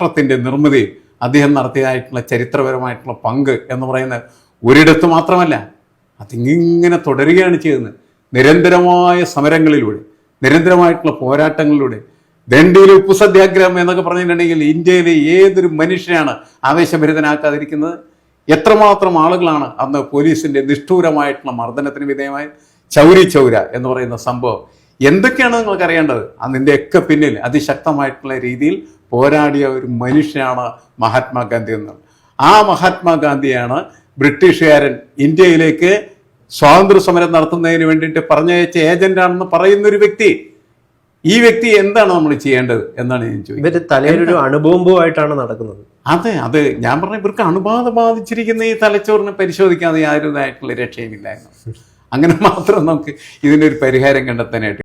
രാഷ്ട്രത്തിന്റെ നിർമ്മിതി അദ്ദേഹം നടത്തിയതായിട്ടുള്ള ചരിത്രപരമായിട്ടുള്ള പങ്ക് എന്ന് പറയുന്നത് ഒരിടത്ത് മാത്രമല്ല അതിങ്ങനെ തുടരുകയാണ് ചെയ്യുന്നത്. നിരന്തരമായ സമരങ്ങളിലൂടെ നിരന്തരമായിട്ടുള്ള പോരാട്ടങ്ങളിലൂടെ ദണ്ഡിയിലെ ഉപ്പു സത്യാഗ്രഹം എന്നൊക്കെ പറഞ്ഞിട്ടുണ്ടെങ്കിൽ ഇന്ത്യയിലെ ഏതൊരു മനുഷ്യനാണ് ആവേശഭരിതനാക്കാതിരിക്കുന്നത്? എത്രമാത്രം ആളുകളാണ് അന്ന് പോലീസിന്റെ നിഷ്ഠൂരമായിട്ടുള്ള മർദ്ദനത്തിന് വിധേയമായി ചൗരി ചൗര എന്ന് പറയുന്ന സംഭവം എന്തൊക്കെയാണ് നിങ്ങൾക്ക് അറിയേണ്ടത്? അതിന്റെയൊക്കെ പിന്നിൽ അതിശക്തമായിട്ടുള്ള രീതിയിൽ പോരാടിയ ഒരു മനുഷ്യനാണ് മഹാത്മാഗാന്ധി എന്നുള്ളത് ആ മഹാത്മാഗാന്ധിയാണ് ബ്രിട്ടീഷുകാരൻ ഇന്ത്യയിലേക്ക് സ്വാതന്ത്ര്യ സമരം നടത്തുന്നതിന് വേണ്ടിയിട്ട് പറഞ്ഞയച്ച ഏജന്റാണെന്ന് പറയുന്ന ഒരു വ്യക്തി. ഈ വ്യക്തി എന്താണ് നമ്മൾ ചെയ്യേണ്ടത് എന്നാണ് ഞാൻ ചോദിക്കുന്നത്. തലയിലൊരു അണുബോംബുമായിട്ടാണ് നടക്കുന്നത്. അതെ അത് ഞാൻ പറഞ്ഞ ഇവർക്ക് അണുബാധ ബാധിച്ചിരിക്കുന്ന ഈ തലച്ചോറിനെ പരിശോധിക്കാതെ യാതൊരുതായിട്ടുള്ള രക്ഷയുമില്ലായിരുന്നു അങ്ങനെ മാത്രം നമുക്ക് ഇതിനൊരു പരിഹാരം കണ്ടെത്താനായിട്ട്